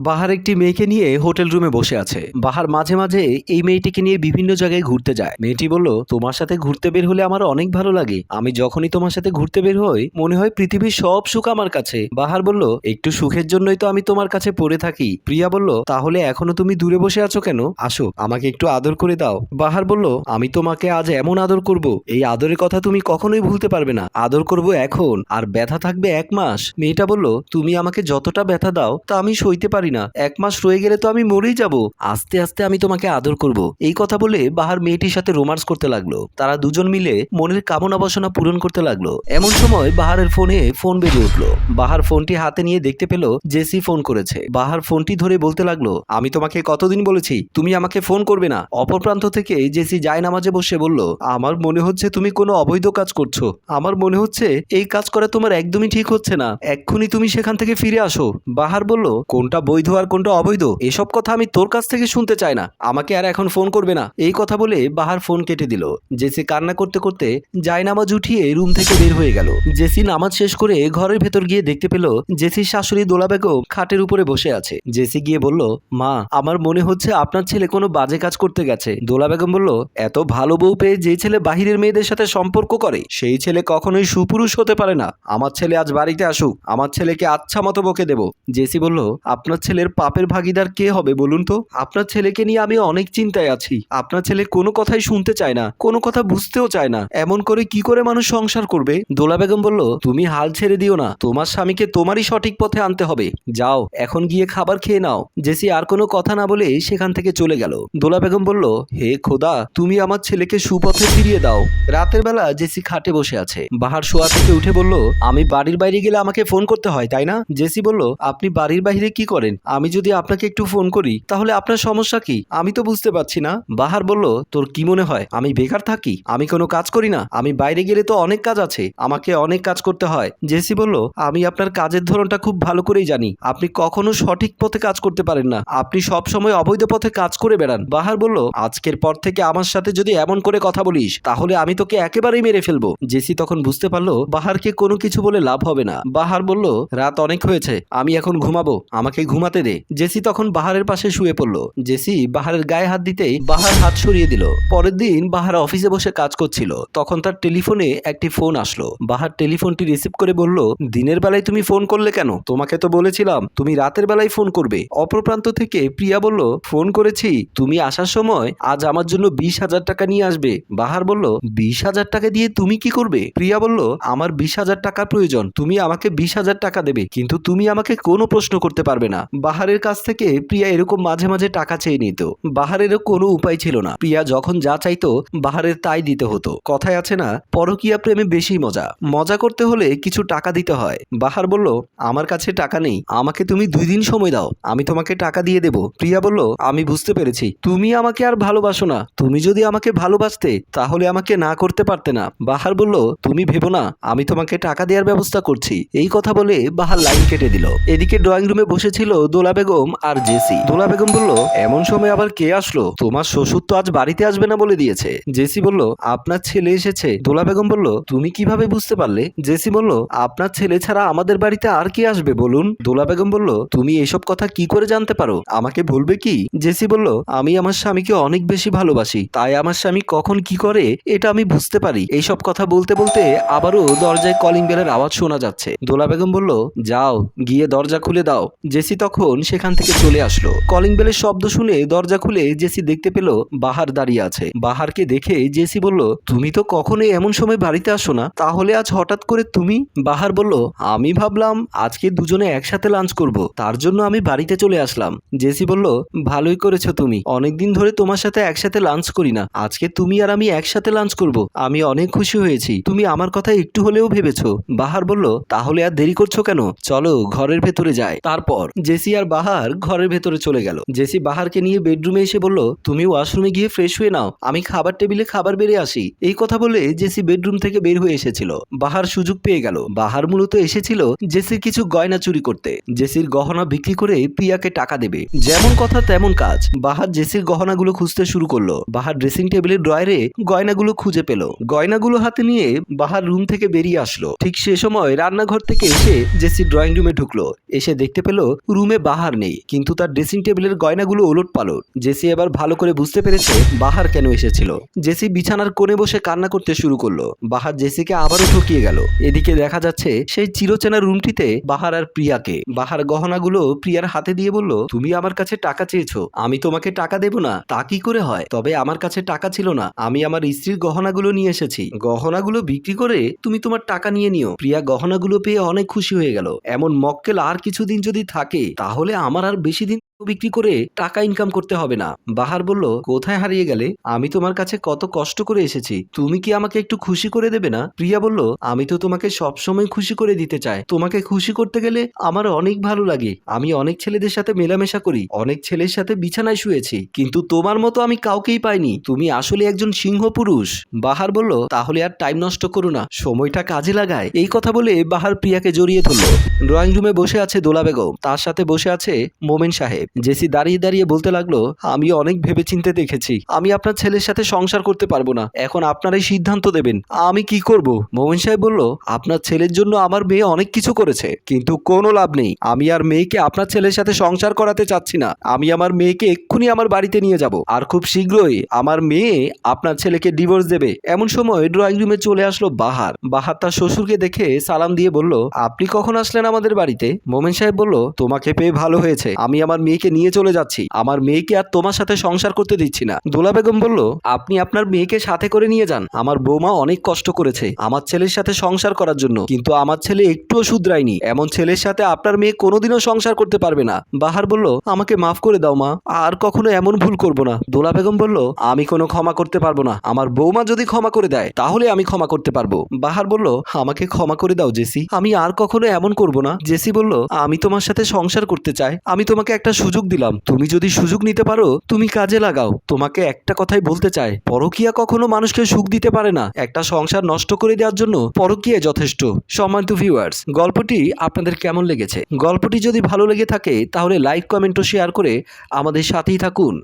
বাহার একটি মেয়েকে নিয়ে হোটেল রুমে বসে আছে। বাহার মাঝে মাঝে এই মেয়েটিকে নিয়ে বিভিন্ন জায়গায় ঘুরতে যায়। মেয়েটি বলল, তোমার সাথে ঘুরতে বের হলে আমার অনেক ভালো লাগে। আমি যখনই তোমার সাথে ঘুরতে বের হই, মনে হয় পৃথিবীর সব সুখ আমার কাছে। বাহার বলল, একটু সুখের জন্যই তো আমি তোমার কাছে পড়ে থাকি। প্রিয়া বলল, তাহলে এখনও তুমি দূরে বসে আছো কেন? আসো, আমাকে একটু আদর করে দাও। বাহার বলল, আমি তোমাকে আজ এমন আদর করব, এই আদরের কথা তুমি কখনোই ভুলতে পারবে না। আদর করব এখন, আর ব্যথা থাকবে এক মাস। মেয়েটা বলল, তুমি আমাকে যতটা ব্যথা দাও, তা আমি সইতে পারি না। এক মাস রয়ে গেলে তো আমি মরেই যাব। আস্তে আস্তে আমি তোমাকে আদর করব। এই কথা বলে বাহার মেয়েটির সাথে রোমান্স করতে লাগল। তারা দুজন মিলে মনের কামনা বাসনা পূরণ করতে লাগল। এমন সময় বাহারের ফোনে ফোন বেজে উঠল। বাহার ফোনটি হাতে নিয়ে দেখতে পেল জেসি ফোন করেছে। বাহার ফোনটি ধরে বলতে লাগল, আমি তোমাকে কতদিন বলেছি, তুমি আমাকে ফোন করবে না। অপর প্রান্ত থেকে জেসি যায় নামাজে বসে বলল, আমার মনে হচ্ছে তুমি কোনো অবৈধ কাজ করছ। আমার মনে হচ্ছে এই কাজ করা তোমার একদমই ঠিক হচ্ছে না। এক্ষুনি তুমি সেখান থেকে ফিরে আসো। বাহার বলল, কোনটা বৈধ আর কোনটা অবৈধ? এসব কথা আমি তোর কাছ থেকে শুনতে চাই না। আমাকে আর এখন ফোন করবে না। এই কথা বলে বাহার ফোন কেটে দিল। জেসি কান্না করতে করতে জায়নামাজ উঠিয়ে রুম থেকে বের হয়ে গেল। জেসি নামাজ শেষ করে ঘরের ভেতর গিয়ে দেখতে পেল জেসির শাশুড়ি দোলা বেগম খাটের উপরে বসে আছে। জেসি গিয়ে বলল, মা, আমার মনে হচ্ছে আপনার ছেলে কোনো বাজে কাজ করতে গেছে। দোলা বেগম বলল, এত ভালো বউ পেয়ে যে ছেলে বাহিরের মেয়েদের সাথে সম্পর্ক করে, সেই ছেলে কখনোই সুপুরুষ হতে পারে না। আমার ছেলে আজ বাড়িতে আসুক। আমার ছেলেকে আচ্ছা মতো বকে দেব। জেসি বলল, আপনার ছেলের পাপের ভাগিদার কে হবে বলুন তো? আপনার ছেলেকে নিয়ে আমি অনেক চিন্তায় আছি। আপনার ছেলে কোনো কথাই শুনতে চায় না, কোনো কথা বুঝতেও চায় না। এমন করে কি করে মানুষ সংসার করবে? দোলা বেগম বলল, তুমি হাল ছেড়ে দিও না। তোমার স্বামীকে তোমারই সঠিক পথে আনতে হবে। যাও, এখন গিয়ে খাবার খেয়ে নাও। জেসি আর কোনো কথা না বলে সেখান থেকে চলে গেল। দোলা বেগম বলল, হে খোদা, তুমি আমার ছেলেকে সুপথে ফিরিয়ে দাও। রাতের বেলা জেসি খাটে বসে আছে। বাহার শোয়া থেকে উঠে বলল, আমি বাড়ির বাইরে গেলে আমাকে ফোন করতে হয়, তাই না? জেসি বলল, আপনি বাড়ির বাইরে কি করেন? আমি যদি আপনাকে একটু ফোন করি, তাহলে আপনার সমস্যা কি? আমি তো বুঝতে পারছি না। বাহার বলল, তোর কি মনে হয়? আমি বেকার থাকি? আমি কোনো কাজ করি না? আমি বাইরে গেলে তো অনেক কাজ আছে। আমাকে অনেক কাজ করতে হয়। জেসি বলল, আমি আপনার কাজের ধরনটা খুব ভালো করেই জানি। আপনি কখনো সঠিক পথে কাজ করতে পারেন না। আপনি সব সময় অবৈধ পথে কাজ করে বেড়ান। বাহার বলল, আজকের পর থেকে আমার সাথে যদি এমন করে কথা বলিস, তাহলে আমি তোকে একেবারেই মেরে ফেলব। জেসি তখন বুঝতে পারল, বাহারকে কোনো কিছু বলে লাভ হবে না। বাহার বলল, রাত অনেক হয়েছে। আমি এখন ঘুমাবো। আমাকে ঘুমাতে দে। জেসি তখন বাহারের পাশে শুয়ে পড়ল। জেসি বাহারের গায়ে হাত দিতেই বাহার হাত সরিয়ে দিল। পরের দিন বাহার অফিসে বসে কাজ করছিল। তখন তার টেলিফোনে একটি ফোন আসলো। বাহার টেলিফোনটি রিসিভ করে বলল, দিনের বেলায় তুমি ফোন করলে কেন? তোমাকে তো বলেছিলাম, তুমি রাতের বেলায় ফোন করবে। অপর প্রান্ত থেকে প্রিয়া বলল, ফোন করেছি, তুমি আসার সময় আজ আমার জন্য বিশ হাজার টাকা নিয়ে আসবে। বাহার বলল, বিশ হাজার টাকা দিয়ে তুমি কি করবে? প্রিয়া বলল, আমার বিশ হাজার টাকা প্রয়োজন, তুমি আমাকে বিশ হাজার টাকা দেবে, কিন্তু তুমি আমাকে কোনো প্রশ্ন করতে পারবে না। বাহারের কাছ থেকে প্রিয়া এরকম মাঝে মাঝে টাকা চেয়ে নিত। বাহারেরও কোনো উপায় ছিল না। প্রিয়া যখন যা চাইতো, বাহারের তাই দিতে হতো। কথায় আছে না, পরকীয়া প্রেমে বেশি মজা। মজা করতে হলে কিছু টাকা দিতে হয়। বাহার বলল, আমার কাছে টাকা নেই। আমাকে তুমি দুই দিন সময় দাও। আমি তোমাকে টাকা দিয়ে দেব। প্রিয়া বলল, আমি বুঝতে পেরেছি। তুমি আমাকে আর ভালোবাসো না। তুমি যদি আমাকে ভালোবাসতে, তাহলে আমাকে না করতে পারতে না। বাহার বলল, তুমি ভেবো না। আমি তোমাকে টাকা দেওয়ার ব্যবস্থা করছি। এই কথা বলে বাহার লাইন কেটে দিল। এদিকে ড্রয়িং রুমে বসেছিল দোলা বেগম আর জেসি। দোলা বেগম বলল, এমন সময় আবার কে আসলো? তোমার শ্বশুর তো আজ বাড়িতে আসবে না বলে দিয়েছে। জেসি বলল, আপনার ছেলে এসেছে। দোলা বেগম বলল, তুমি কীভাবে বুঝতে পারলে? জেসি বলল, আপনার ছেলে ছাড়া আমাদের বাড়িতে আর কে আসবে বলুন? দোলা বেগম বলল, তুমি এসব কথা কি করে জানতে পারো? আমাকে বলবে কি? জেসি বলল, আমি আমার স্বামীকে অনেক বেশি ভালোবাসি, তাই আমার স্বামী কখন কি করে, এটা আমি বুঝতে পারি। এইসব কথা বলতে বলতে আবারও দরজায় কলিং বেলের আওয়াজ শোনা যাচ্ছে। দোলা বেগম বলল, যাও, গিয়ে দরজা খুলে দাও। জেসি তখন সেখান থেকে চলে আসলো। কলিং বেলের শব্দ শুনে দরজা খুলে জেসি দেখতে পেল বাহার দাঁড়িয়ে আছে। বাহারকে দেখে জেসি বলল, তুমি তো কখনো এমন সময় বাড়িতে আসো না। তাহলে আজ হঠাৎ করে তুমি? বাহার বলল, আমি ভাবলাম আজকে দুজনে একসাথে লাঞ্চ করব। তার জন্য আমি বাড়িতে চলে আসলাম। জেসি বলল, ভালোই করেছ তুমি। অনেকদিন ধরে তোমার সাথে একসাথে লাঞ্চ করি না। আজকে তুমি আর আমি একসাথে লাঞ্চ করব। আমি অনেক খুশি হয়েছি। তুমি আমার কথা একটু হলেও ভেবেছো। বাহার বলল, তাহলে আর দেরি করছ কেন? চলো ঘরের ভেতরে যায় তারপর জেসি আর বাহার ঘরের ভেতরে চলে গেল। জেসি বাহারকে নিয়ে বেডরুমে এসে বলল তুমি ওয়াশরুমে গিয়ে ফ্রেশ হয়ে নাও। আমি খাবার টেবিলে খাবার বেড়ে আসি। এই কথা বলে জেসি বেডরুম থেকে বের হয়ে এসেছিল। বাহার সুযোগ পেয়ে গেল। বাহার মূলত এসেছিল জেসির কিছু গয়না চুরি করতে। জেসির গহনা বিক্রি করে প্রিয়াকে টাকা দেবে। যেমন কথা তেমন কাজ। বাহার জেসির গহনাগুলো খুঁজতে শুরু করল। বাহার ড্রেসিং টেবিলের ড্রয়ারে গয়নাগুলো খুঁজে পেল। গয়নাগুলো হাতে নিয়ে বাহার রুম থেকে বেরিয়ে আসলো। ঠিক সে সময় রান্নাঘর থেকে এসে জেসি ড্রয়িং রুমে ঢুকলো। এসে দেখতে পেল রুমে রুমে বাহার নেই, কিন্তু তার ড্রেসিং টেবিলের গয়নাগুলো ওলট পালট জেসি এবার ভালো করে বুঝতে পেরেছে বাহার কেন এসেছিল। জেসি বিছানার কোণে বসে কান্না করতে শুরু করল। বাহার জেসিকে আবারও ঠকিয়ে গেল। এদিকে দেখা যাচ্ছে সেই চিরচেনা রুমটিতে বাহার আর প্রিয়াকে। বাহার গহনাগুলো প্রিয়ার হাতে দিয়ে বলল, তুমি আমার কাছে টাকা চেয়েছো। আমি তোমাকে টাকা দেব না। তা কি করে হয়? তবে আমার কাছে টাকা ছিল না। আমি আমার স্ত্রীর গহনাগুলো নিয়ে এসেছি। গহনাগুলো বিক্রি করে তুমি তোমার টাকা নিয়ে নিও। প্রিয়া গহনাগুলো পেয়ে অনেক খুশি হয়ে গেল। এমন মক্কেল আর কিছুদিন যদি থাকে তাহলে আমার আর বেশি দিন বিক্রি করে টাকা ইনকাম করতে হবে না। বাহার বলল, কোথায় হারিয়ে গেলে? আমি তোমার কাছে কত কষ্ট করে এসেছি। তুমি কি আমাকে একটু খুশি করে দেবে না? প্রিয়া বলল, আমি তো তোমাকে সবসময় খুশি করে দিতে চাই। তোমাকে খুশি করতে গেলে আমার অনেক ভালো লাগে। আমি অনেক ছেলেদের সাথে মেলামেশা করি, অনেক ছেলের সাথে বিছানায় শুয়েছি। কিন্তু তোমার মতো আমি কাউকেই পাইনি। তুমি আসলে একজন সিংহ পুরুষ। বাহার বলল, তাহলে আর টাইম নষ্ট করো না। সময়টা কাজে লাগায়। এই কথা বলে বাহার প্রিয়াকে জড়িয়ে ধরল। ড্রয়িং রুমে বসে আছে দোলা বেগম। তার সাথে বসে আছে মোমেন সাহেব। জেসি দাঁড়িয়ে দাঁড়িয়ে বলতে লাগল আমি অনেক ভেবেচিন্তে দেখেছি। আমি আপনার ছেলের সাথে সংসার করতে পারব না। এখন আপনারাই সিদ্ধান্ত দেবেন। আমি কি করব? মোমেন সাহেব বলল, আপনার ছেলের জন্য আমার মেয়ে অনেক কিছু করেছে, কিন্তু কোনো লাভ নেই। আমি আর মেয়েকে আপনার ছেলের সাথে সংসার করাতে চাচ্ছি না। আমি আমার মেয়েকে এক্ষুনি আমার বাড়িতে নিয়ে যাব। আর খুব শীঘ্রই আমার মেয়ে আপনার ছেলেকে ডিভোর্স দেবে। এমন সময় ড্রয়িং রুমে চলে আসলো বাহার। বাহার তার শ্বশুরকে দেখে সালাম দিয়ে বলল, আপনি কখন আসলেন আমাদের বাড়িতে? মোমেন সাহেব বলল, তোমাকে পেয়ে ভালো হয়েছে। আমি আমার মেয়েকে নিয়ে চলে যাচ্ছি। আমার মেয়েকে আর তোমার সাথে সংসার করতে দিচ্ছি না। দোলা বেগম বলল, আপনি আপনার মেয়েকে সাথে করে নিয়ে যান। আমার বৌমা অনেক কষ্ট করেছে আমার ছেলের সাথে সংসার করার জন্য। কিন্তু আমার ছেলে একটুও শুধরায়নি। এমন ছেলের সাথে আপনার মেয়ে কোনোদিনও সংসার করতে পারবে না। বাহার বলল, আমাকে মাফ করে দাও মা। আর কখনো এমন ভুল করব না। দোলা বেগম বলল, আমি কোনো ক্ষমা করতে পারব না। আমার বৌমা যদি ক্ষমা করে দেয়, তাহলে আমি ক্ষমা করতে পারব। বাহার বলল, আমাকে ক্ষমা করে দাও, জেসি। আমি আর কখনো এমন করব না। জেসি বলল, আমি তোমার সাথে সংসার করতে চাই। আমি তোমাকে একটা সুযোগ দিলাম। তুমি যদি সুযোগ নিতে পারো, তুমি কাজে লাগাও। তোমাকে একটা কথাই বলতে চাই। পরকিয়া কখনো মানুষকে সুখ দিতে পারে না। একটা সংসার নষ্ট করে দেওয়ার জন্য পরকিয়া যথেষ্ট। সম্মানিত ভিউয়ার্স গল্পটি আপনাদের কেমন লেগেছে? গল্পটি যদি ভালো লেগে থাকে, তাহলে লাইক কমেন্ট ও শেয়ার করে আমাদের সাথেই থাকুন।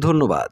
ধন্যবাদ।